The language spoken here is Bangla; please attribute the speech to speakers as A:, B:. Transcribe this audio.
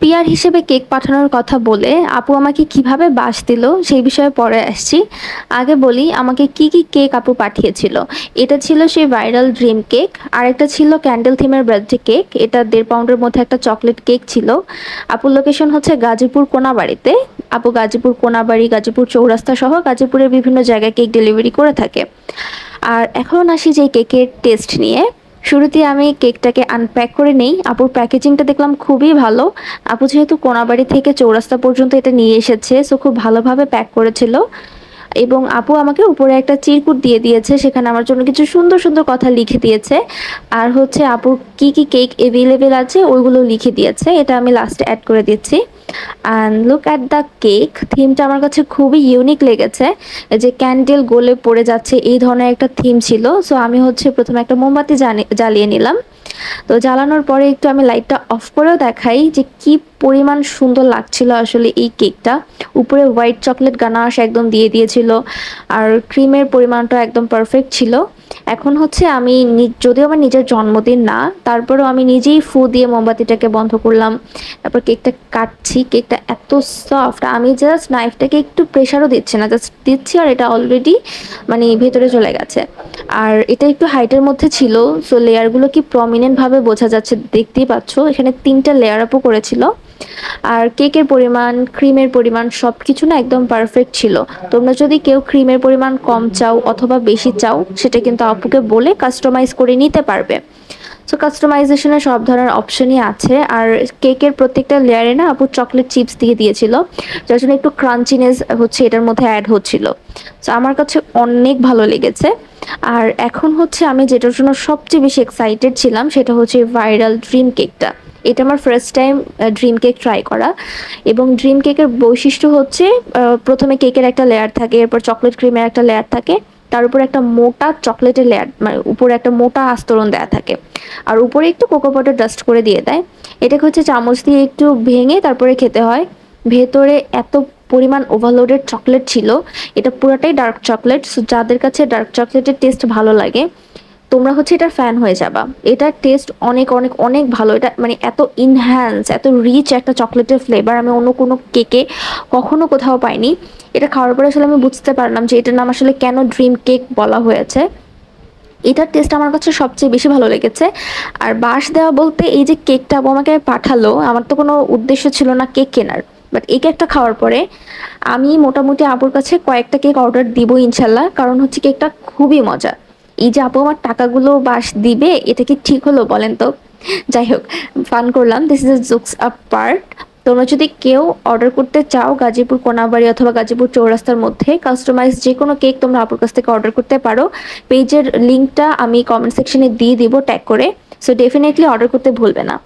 A: পিয়ার হিসেবে কেক পাঠানোর কথা বলে আপু আমাকে কীভাবে বাস দিল সেই বিষয়ে পরে আসছি। আগে বলি, আমাকে কি কি কেক আপু পাঠিয়েছিল। এটা ছিল সেই ভাইরাল ড্রিম কেক আর একটা ছিল ক্যান্ডেল থিমের বার্থডে কেক, এটা দেড় পাউন্ডের মধ্যে একটা চকলেট কেক ছিল। আপুর লোকেশন হচ্ছে গাজীপুর কোনাবাড়িতে। আপু গাজীপুর কোনাবাড়ি, গাজীপুর চৌরাস্তা সহ গাজীপুরের বিভিন্ন জায়গায় কেক ডেলিভারি করে থাকে। আর এখন আসি যে কেকের টেস্ট নিয়ে। শুরুতে আমি কেকটাকে আনপ্যাক করে নেই। আপুর প্যাকেজিংটা দেখলাম খুবই ভালো। আপু যেহেতু কোনাবাড়ি থেকে চৌরাস্তা পর্যন্ত এটা নিয়ে এসেছে সো খুব ভালোভাবে প্যাক করেছিল। এবং আপু আমাকে উপরে একটা চিরকুট দিয়ে দিয়েছে, সেখানে আমার জন্য কিছু সুন্দর সুন্দর কথা লিখে দিয়েছে। আর হচ্ছে আপুর কি কি কেক এভেলেবেল আছে, ওইগুলো লিখে দিয়েছে। এটা আমি লাস্টে অ্যাড করে দিচ্ছি। And look at the cake থিমটা আমার কাছে খুবই ইউনিক লেগেছে। যে ক্যান্ডেল গোলে পড়ে যাচ্ছে, এই ধরনের একটা থিম ছিল। সো আমি হচ্ছে প্রথমে একটা মোমবাতি জ্বালিয়ে নিলাম। তো জ্বালানোর পরে একটু আমি লাইটটা অফ করেও দেখাই যে কি পরিমাণ সুন্দর লাগছিল আসলে এই কেকটা উপরে হোয়াইট চকলেট গানাশ একদম দিয়ে দিয়েছিল আর ক্রিমের পরিমাণটা একদম পারফেক্ট ছিল। এখন হচ্ছে আমি যদিও আমার নিজের জন্মদিন না, তারপরেও আমি নিজেই ফু দিয়ে মোমবাতিটাকে বন্ধ করলাম, তারপর কেকটা কাটছি কেকটা এত সফট আমি জাস্ট নাইফটাকে একটু প্রেশারও দিচ্ছি না জাস্ট দিচ্ছি আর এটা অলরেডি মানে ভেতরে চলে গেছে। আর এটা একটু হাইটের মধ্যে ছিল সো লেয়ারগুলো কি প্রমিনেন্ট ভাবে বোঝা যাচ্ছে, দেখতেই পাচ্ছ, এখানে তিনটা লেয়ার আপও করেছিল। আর কেকের পরিমাণ ক্রিমের পরিমাণ সব কিছু না একদম পারফেক্ট ছিল। তোমরা যদি কেউ ক্রিমের পরিমাণ কম চাও অথবা বেশি চাও, সেটা কিন্তু আপুকে বলে কাস্টমাইজ করে নিতে পারবে। সো কাস্টমাইজেশনের সব ধরনের অপশনই আছে। আর কেকের প্রত্যেকটা লেয়ারে না আপু চকলেট চিপস দিয়ে দিয়েছিল। যার জন্য একটু ক্রাঞ্চিনেস হচ্ছে, এটার মধ্যে অ্যাড হচ্ছিল। সো আমার কাছে অনেক ভালো লেগেছে। আর এখন হচ্ছে আমি যেটার জন্য সবচেয়ে বেশি এক্সাইটেড ছিলাম, সেটা হচ্ছে ভাইরাল ড্রিম কেকটা এটা আমার first time dream cake try করা। এবং ড্রিম কেকের বৈশিষ্ট্য হচ্ছে প্রথমে কেকের একটা লেয়ার থাকে, এরপর চকলেট ক্রিমের একটা লেয়ার থাকে। তার উপরে একটা মোটা চকলেটের লেয়ার মানে উপরে একটা মোটা আস্তরণ দেওয়া থাকে। আর উপরে একটু কোকো পাউডার ডাস্ট করে দিয়ে দেয়। এটাকে হচ্ছে চামচ দিয়ে একটু ভেঙে তারপরে খেতে হয়। ভেতরে এত পরিমাণ ওভারলোডেড চকলেট ছিল, এটা পুরোটাই ডার্ক চকলেট যাদের কাছে ডার্ক চকলেটের টেস্ট ভালো লাগে তোমরা হচ্ছে এটার ফ্যান হয়ে যাবা। এটার টেস্ট অনেক অনেক অনেক ভালো। এটা মানে এত ইনহ্যান্স এত রিচ একটা চকলেটের ফ্লেভার আমি অন্য কোনো কেকে কখনো কোথাও পাইনি। এটা খাওয়ার পরে আসলে আমি বুঝতে পারলাম যে এটার নাম আসলে কেন ড্রিম কেক বলা হয়েছে। এটার টেস্ট আমার কাছে সবচেয়ে বেশি ভালো লেগেছে। আর বাঁশ দেওয়া বলতে এই যে কেকটা আমাকে পাঠালো, আমার তো কোনো উদ্দেশ্য ছিল না কেক কেনার। বাট এই কেকটা খাওয়ার পরে আমি মোটামুটি আপুর কাছে কয়েকটা কেক অর্ডার দিব ইনশাল্লাহ, কারণ হচ্ছে কেকটা খুবই মজা এই যে আপু আমার টাকাগুলো বাস দিবে, এটা কি ঠিক হলো বলেন তো? যাই হোক ফান করলাম। This is jokes up part তোমরা যদি কেউ অর্ডার করতে চাও গাজীপুর কোনাবাড়ি অথবা গাজীপুর চৌরাস্তার মধ্যে কাস্টমাইজ যে কোনো কেক তোমরা আপুর কাছ থেকে অর্ডার করতে পারো। পেজের লিঙ্কটা আমি কমেন্ট সেকশনে দিয়ে দিব ট্যাগ করে। সো ডেফিনেটলি অর্ডার করতে ভুলবে না।